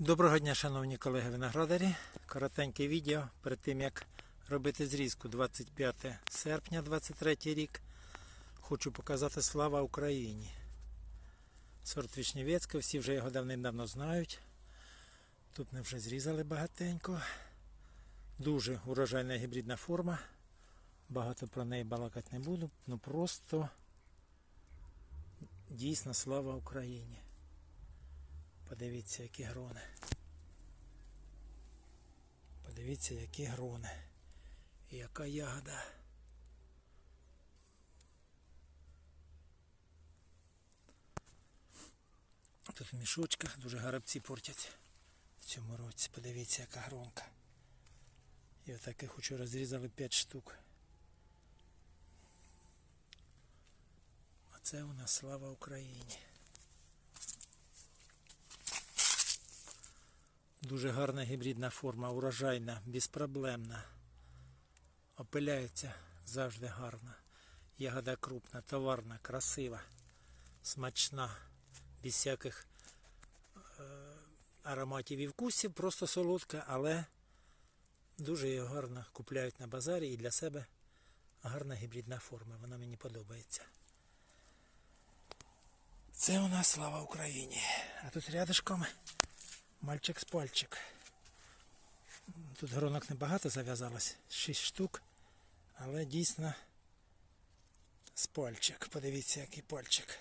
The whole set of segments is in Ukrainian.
Доброго дня, шановні колеги виноградарі. Коротеньке відео перед тим як робити зрізку 25 серпня 23 рік. Хочу показати слава Україні. Сорт Вишневецький, всі вже його давним-давно знають. Тут ми вже зрізали багатенько. Дуже урожайна гібридна форма. Багато про неї балакати не буду. Ну просто дійсно слава Україні. Подивіться, які грони. Подивіться, які грони. Яка ягода. Тут в мішочках дуже горобці портять в цьому році. Подивіться, яка гронка. І отаких учора розрізали 5 штук. А це у нас слава Україні. Дуже гарна гібридна форма, урожайна, безпроблемна. Опиляється завжди гарно. Ягода крупна, товарна, красива, смачна, без всяких е, ароматів і вкусів, просто солодка, але дуже її гарно купляють на базарі і для себе гарна гібридна форма. Вона мені подобається. Це у нас слава Україні. А тут рядышком Мальчик з пальчик. Тут гронок небагато зав'язалось, 6 штук, але дійсно з пальчик. Подивіться, який пальчик.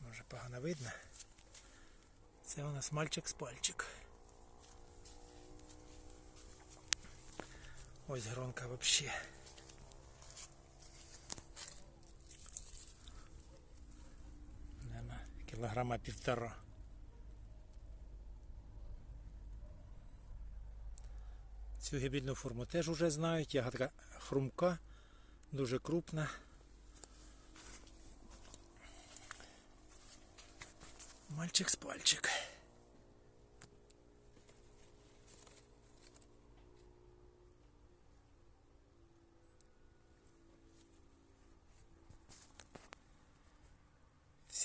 Може погано видно. Це у нас мальчик з пальчик. Ось гронка взагалі. Кілограма півтора. Цю гібридну форму теж вже знають. Ягодка хрумка, дуже крупна. Мальчик з пальчик.